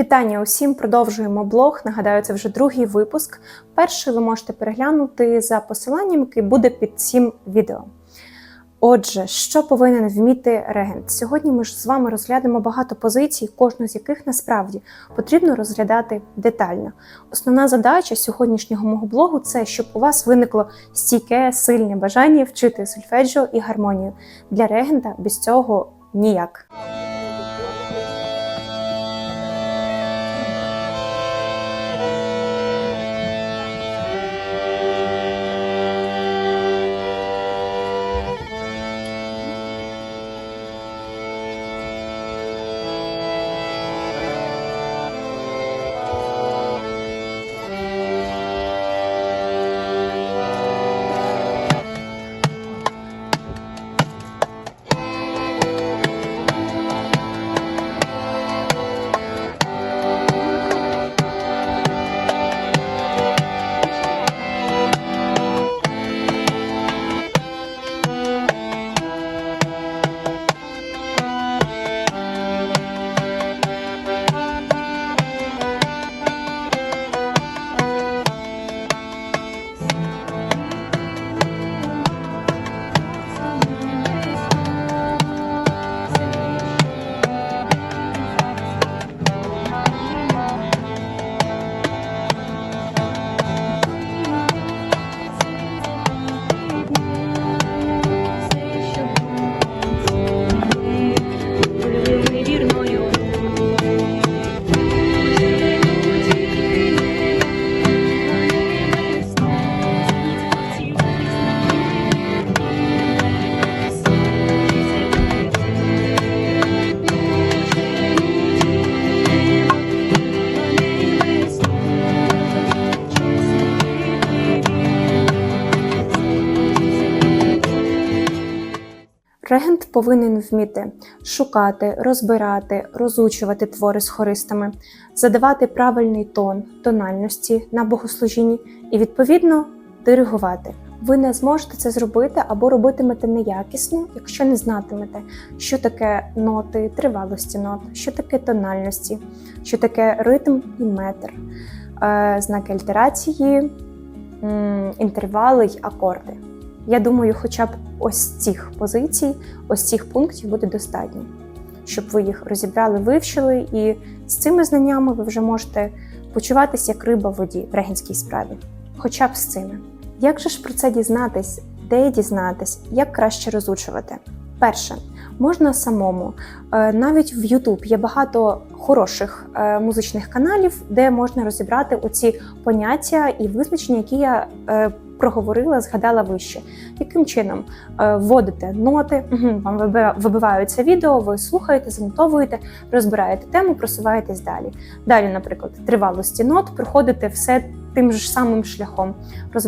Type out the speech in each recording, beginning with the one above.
Вітання усім! Продовжуємо блог. Нагадаю, це вже другий випуск. Перший ви можете переглянути за посиланням, яке буде під цим відео. Отже, що повинен вміти регент? Сьогодні ми ж з вами розглянемо багато позицій, кожну з яких насправді потрібно розглядати детально. Основна задача сьогоднішнього мого блогу це щоб у вас виникло стійке, сильне бажання вчити сольфеджіо і гармонію. Для регента без цього ніяк. Регент повинен вміти шукати, розбирати, розучувати твори з хористами, задавати правильний тон, тональності на богослужінні і, відповідно, диригувати. Ви не зможете це зробити або робитимете неякісно, якщо не знатимете, що таке ноти, тривалості нот, що таке тональності, що таке ритм і метр, е, знаки альтерації, інтервали й акорди. Я думаю, хоча б ось цих позицій, ось цих пунктів буде достатньо, щоб ви їх розібрали, вивчили, і з цими знаннями ви вже можете почуватися як риба в воді в регенській справі. Хоча б з цими. Як же ж про це дізнатись, де дізнатись, як краще розучувати? Перше, можна самому. Е, Навіть в YouTube є багато хороших е, музичних каналів, де можна розібрати оці поняття і визначення, які я е, проговорила, згадала вище. Яким чином Е, вводите ноти, вам виби- вибиваються відео, ви слухаєте, занотовуєте, розбираєте тему, просуваєтесь далі. Далі, наприклад, тривалості нот, проходите все тим ж самим шляхом.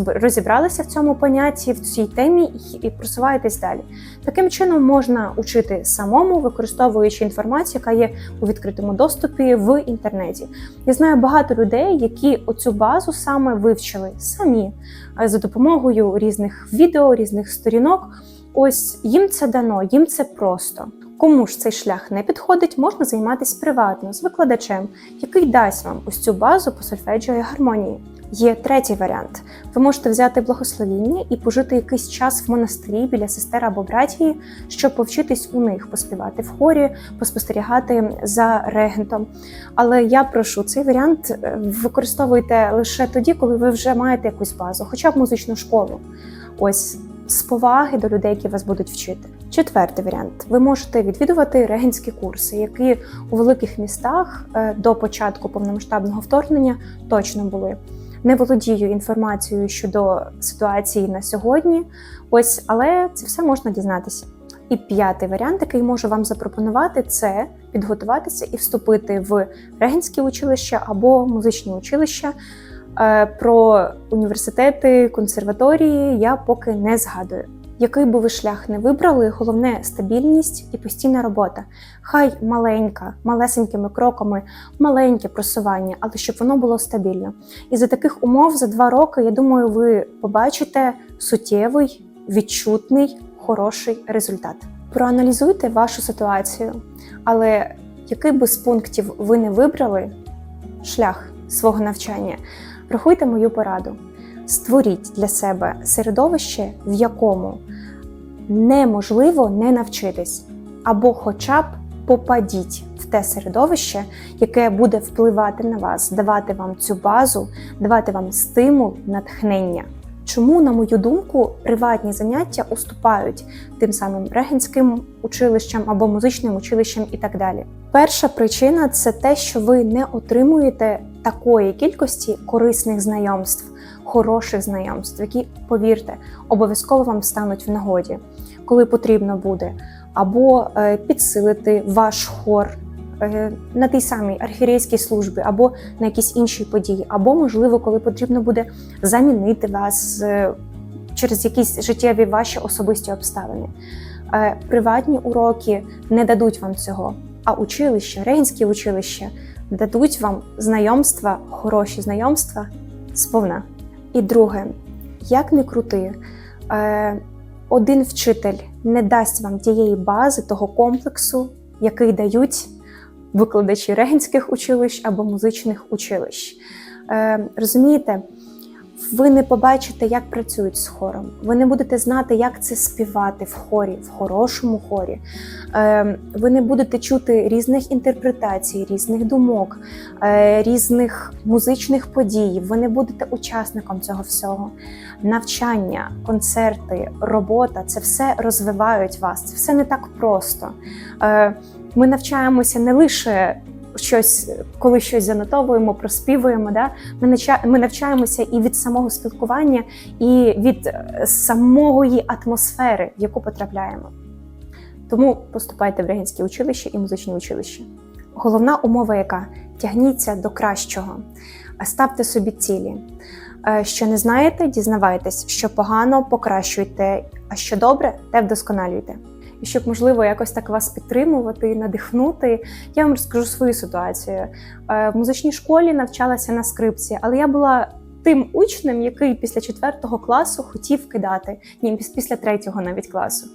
Розібралися в цьому понятті, в цій темі і- і просуваєтесь далі. Таким чином можна учити самому, використовуючи інформацію, яка є у відкритому доступі в інтернеті. Я знаю багато людей, які оцю базу саме вивчили самі е, за допомогою різних відео, різних сторінок. Ось їм це дано, їм це просто. Кому ж цей шлях не підходить, можна займатися приватно з викладачем, який дасть вам ось цю базу по сольфеджіо і гармонії. Є третій варіант. Ви можете взяти благословіння і пожити якийсь час в монастирі біля сестер або братії, щоб повчитись у них поспівати в хорі, поспостерігати за регентом. Але я прошу цей варіант е, використовуйте лише тоді, коли ви вже маєте якусь базу, хоча б музичну школу. Ось з поваги до людей, які вас будуть вчити. Четвертий варіант: ви можете відвідувати регенські курси, які у великих містах е, до початку повномасштабного вторгнення точно були. Не володію інформацією щодо ситуації на сьогодні. Ось, але це все можна дізнатися. І п'ятий варіант, який можу вам запропонувати, це підготуватися і вступити в регенські училища або музичні училища. Е, Про університети, консерваторії я поки не згадую. Який би ви шлях не вибрали, головне стабільність і постійна робота. Хай маленька, малесенькими кроками, маленьке просування, але щоб воно було стабільно. І за таких умов за два роки, я думаю, ви побачите суттєвий, відчутний, хороший результат. Проаналізуйте вашу ситуацію, але який би з пунктів ви не вибрали, шлях свого навчання, врахуйте мою пораду. Створіть для себе середовище, в якому неможливо не навчитись, або хоча б попадіть в те середовище, яке буде впливати на вас, давати вам цю базу, давати вам стимул, натхнення. Чому, на мою думку, приватні заняття уступають тим самим регенським училищам або музичним училищам і так далі? Перша причина це те, що ви не отримуєте такої кількості корисних знайомств, хороших знайомств, які, повірте, обов'язково вам стануть в нагоді, коли потрібно буде, або е, підсилити ваш хор. е, На тій самій архірейській службі або на якісь інші події, або, можливо, коли потрібно буде замінити вас е, через якісь життєві ваші особисті обставини. Приватні уроки не дадуть вам цього, а училища, рейнські училища дадуть вам знайомства, хороші знайомства сповна. І друге, як не крути, е, один вчитель не дасть вам тієї бази, того комплексу, який дають викладачі регенських училищ або музичних училищ. Е, розумієте, ви не побачите, як працюють з хором. Ви не будете знати, як це співати в хорі, в хорошому хорі. Е, ви не будете чути різних інтерпретацій, різних думок, е, різних музичних подій. Ви не будете учасником цього всього. Навчання, концерти, робота це все розвивають вас. Це все не так просто. Е, Ми навчаємося не лише щось, коли щось занотовуємо, проспівуємо. Да? Ми навча- ми навчаємося і від самого спілкування, і від е, самої атмосфери, в яку потрапляємо. Тому поступайте в регенське училище і музичні училища. Головна умова, яка тягніться до кращого, ставте собі цілі. Е, Що не знаєте, дізнавайтесь, що погано покращуйте, а що добре, те вдосконалюйте. І щоб можливо якось так вас підтримувати, надихнути, я вам розкажу свою ситуацію. Е, В музичній школі навчалася на скрипці, але я була тим учнем, який після четвертого класу хотів кидати, ні, після третього навіть класу.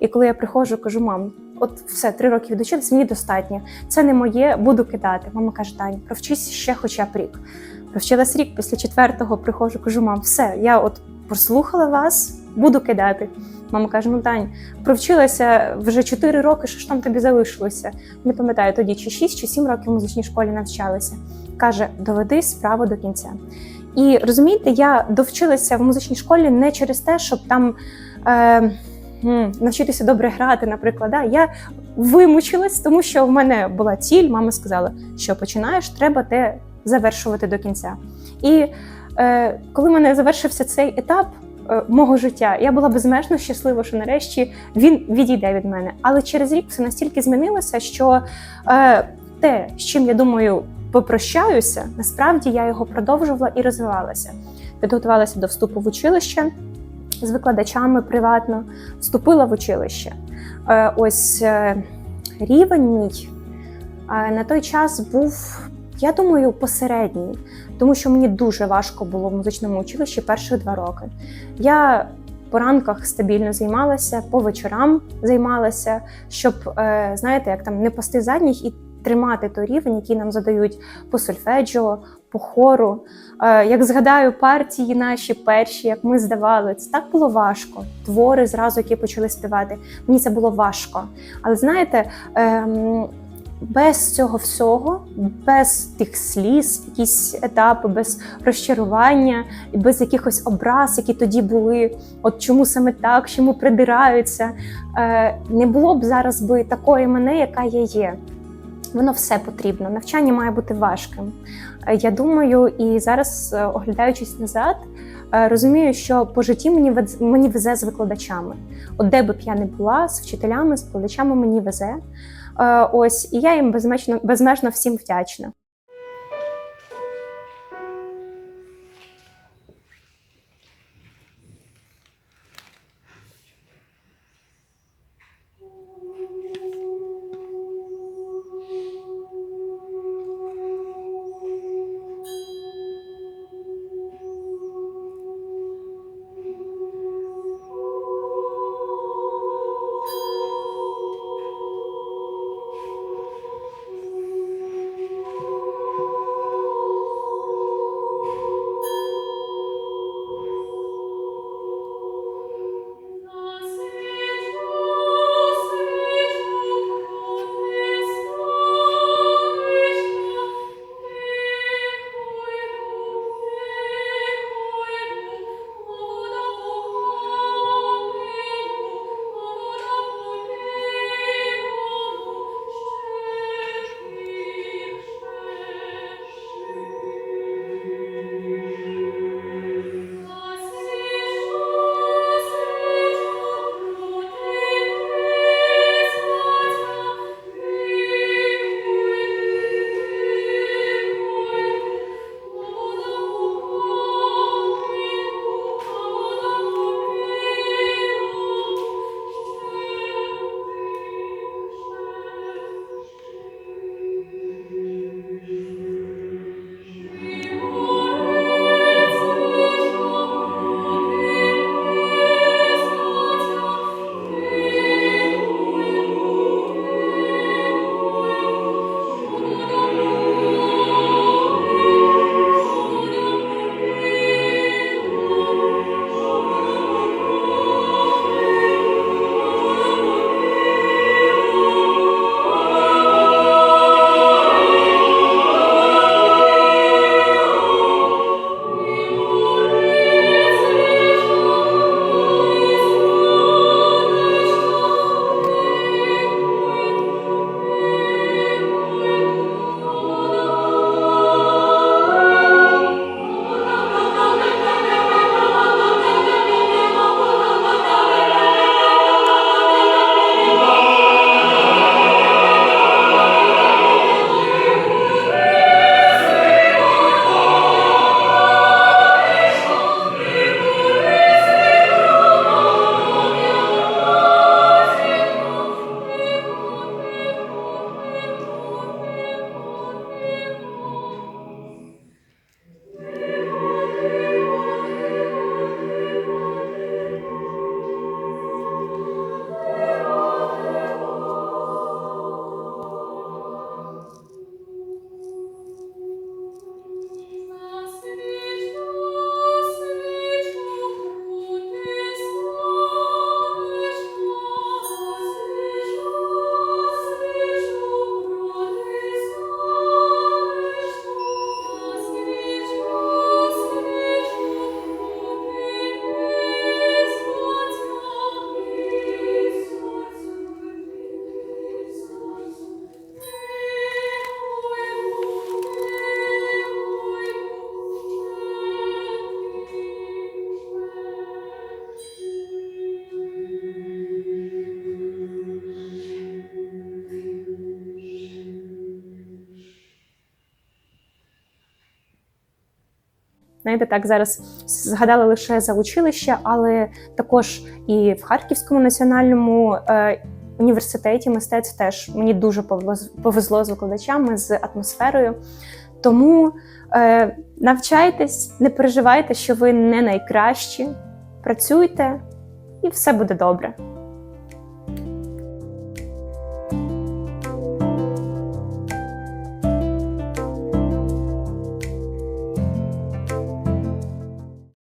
І коли я приходжу, кажу, мам, от все, три роки відучилась, мені достатньо. Це не моє, буду кидати. Мама каже, Тань, провчись ще хоча б рік. Провчилась рік, після четвертого приходжу, кажу, мам, все, я от прослухала вас, буду кидати. Мама каже: ну Тань, провчилася вже 4 роки, що ж там тобі залишилося? Не пам'ятаю тоді, чи 6, чи 7 років в музичній школі навчалася. Каже, доведи справу до кінця. І розумієте, я довчилася в музичній школі не через те, щоб там е, навчитися добре грати, наприклад. Да? Я вимучилась, тому що в мене була ціль, мама сказала, що починаєш, треба те завершувати до кінця. І е, коли в мене завершився цей етап мого життя, я була безмежно щаслива, що нарешті він відійде від мене. Але через рік все настільки змінилося, що е, те, з чим я думаю, попрощаюся, насправді я його продовжувала і розвивалася. Підготувалася до вступу в училище з викладачами приватно, вступила в училище. Е, ось е, рівень мій е, на той час був, я думаю, посередній, тому що мені дуже важко було в музичному училищі перші два роки. Я по ранках стабільно займалася, по вечорам займалася, щоб, е, знаєте, як там не пасти задніх і тримати той рівень, який нам задають по сольфеджіо, по хору. Е, Як згадаю партії наші перші, як ми здавали, це так було важко. Твори зразу, які почали співати. Мені це було важко. Але знаєте, ем, без цього всього, без тих сліз, якісь етапи, без розчарування, без якихось образ, які тоді були, от чому саме так, чому придираються, е, не було б зараз би такої мене, яка я є. Воно все потрібно. Навчання має бути важким. Е, Я думаю, і зараз, е, оглядаючись назад, розумію, що по житті мені мені везе з викладачами. От де би б я не була, з вчителями, з викладачами мені везе. Е, Ось, і я їм безмежно, безмежно всім вдячна. Знаєте, так зараз згадала лише за училище, але також і в Харківському національному е, університеті мистецтв теж мені дуже повез- повезло з викладачами, з атмосферою. Тому е, навчайтесь, не переживайте, що ви не найкращі, працюйте, і все буде добре.